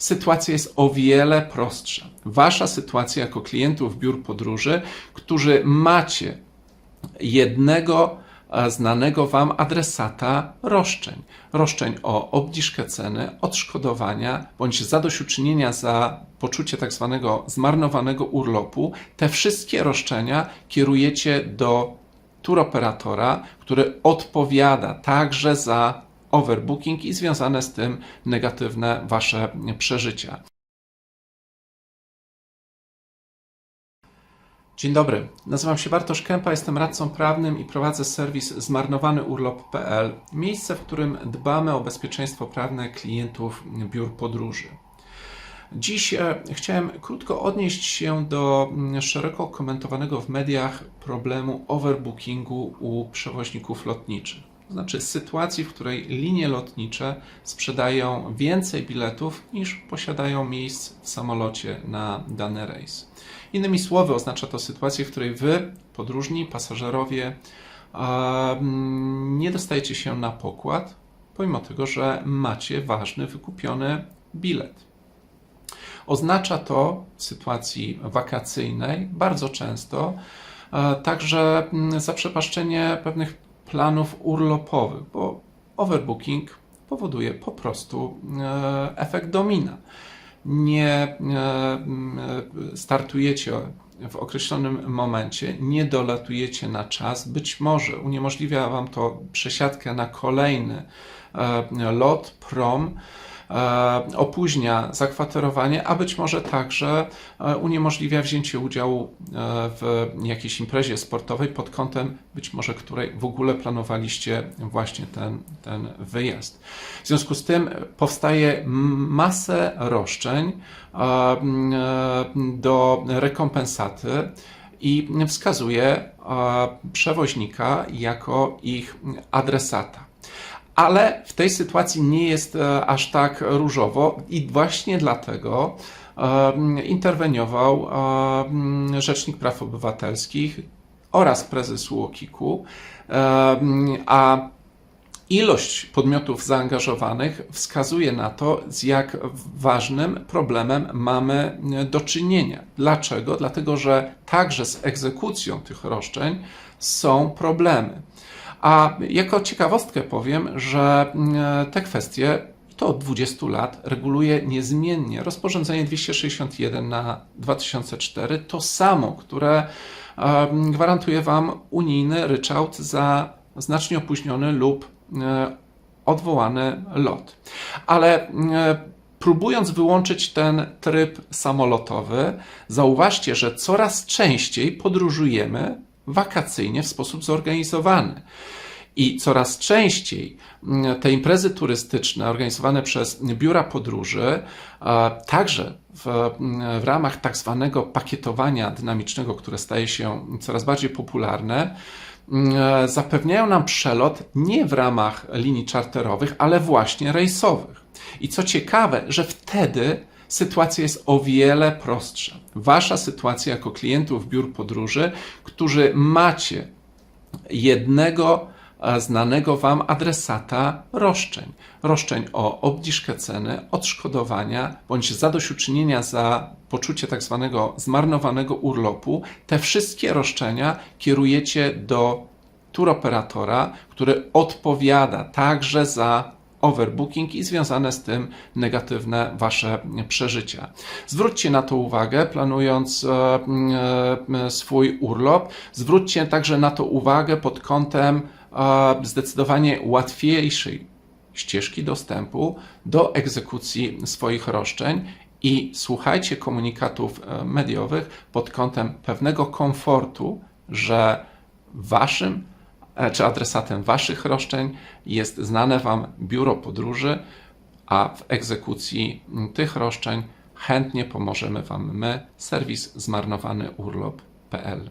sytuacja jest o wiele prostsza. Wasza sytuacja jako klientów biur podróży, którzy macie jednego e, znanego Wam adresata roszczeń. Roszczeń o obniżkę ceny, odszkodowania bądź zadośćuczynienia za poczucie tak zwanego zmarnowanego urlopu. Te wszystkie roszczenia kierujecie do turoperatora, który odpowiada także za overbooking i związane z tym negatywne Wasze przeżycia. Dzień dobry, nazywam się Bartosz Kępa, jestem radcą prawnym i prowadzę serwis zmarnowanyurlop.pl, miejsce, w którym dbamy o bezpieczeństwo prawne klientów biur podróży. Dziś e, chciałem krótko odnieść się do mm, szeroko komentowanego w mediach problemu overbookingu u przewoźników lotniczych. To znaczy sytuacji, w której linie lotnicze sprzedają więcej biletów niż posiadają miejsc w samolocie na dany rejs. Innymi słowy, oznacza to sytuację, w której wy, podróżni, pasażerowie, em, nie dostajecie się na pokład, pomimo tego, że macie ważny, wykupiony bilet. Oznacza to w sytuacji wakacyjnej bardzo często także mm, zaprzepaszczenie pewnych planów urlopowych, bo overbooking powoduje po prostu e, efekt domina. Nie e, startujecie w określonym momencie, nie dolatujecie na czas, być może uniemożliwia Wam to przesiadkę na kolejny e, lot, prom, opóźnia zakwaterowanie, a być może także e, uniemożliwia wzięcie udziału e, w jakiejś imprezie sportowej pod kątem być może której w ogóle planowaliście właśnie ten, ten wyjazd. W związku z tym powstaje masę roszczeń e, e, do rekompensaty i wskazuje e, przewoźnika jako ich adresata. Ale w tej sytuacji nie jest e, aż tak różowo i właśnie dlatego e, interweniował e, Rzecznik Praw Obywatelskich oraz prezes UOKiK-u, a ilość podmiotów zaangażowanych wskazuje na to, z jak ważnym problemem mamy do czynienia. Dlaczego? Dlatego, że także z egzekucją tych roszczeń są problemy. A jako ciekawostkę powiem, że mm, te kwestie to od 20 lat reguluje niezmiennie rozporządzenie 261 na 2004, to samo, które gwarantuje Wam unijny ryczałt za znacznie opóźniony lub e, odwołany lot. Ale e, próbując wyłączyć ten tryb samolotowy, zauważcie, że coraz częściej podróżujemy wakacyjnie w sposób zorganizowany. I coraz częściej mm, te imprezy turystyczne organizowane przez biura podróży, także w, mm, w ramach tak zwanego pakietowania dynamicznego, które staje się coraz bardziej popularne, mm, e, zapewniają nam przelot nie w ramach linii czarterowych, ale właśnie rejsowych. I co ciekawe, że wtedy sytuacja jest o wiele prostsza. Wasza sytuacja jako klientów biur podróży, którzy macie jednego e, znanego Wam adresata roszczeń. Roszczeń o obniżkę ceny, odszkodowania bądź zadośćuczynienia za poczucie tak zwanego zmarnowanego urlopu. Te wszystkie roszczenia kierujecie do turoperatora, który odpowiada także za overbooking i związane z tym negatywne Wasze przeżycia. Zwróćcie na to uwagę, planując e, e, swój urlop. Zwróćcie także na to uwagę pod kątem e, zdecydowanie łatwiejszej ścieżki dostępu do egzekucji swoich roszczeń i słuchajcie komunikatów mediowych pod kątem pewnego komfortu, że waszym czy adresatem waszych roszczeń jest znane wam biuro podróży, a w egzekucji tych roszczeń chętnie pomożemy wam my, serwis zmarnowanyurlop.pl.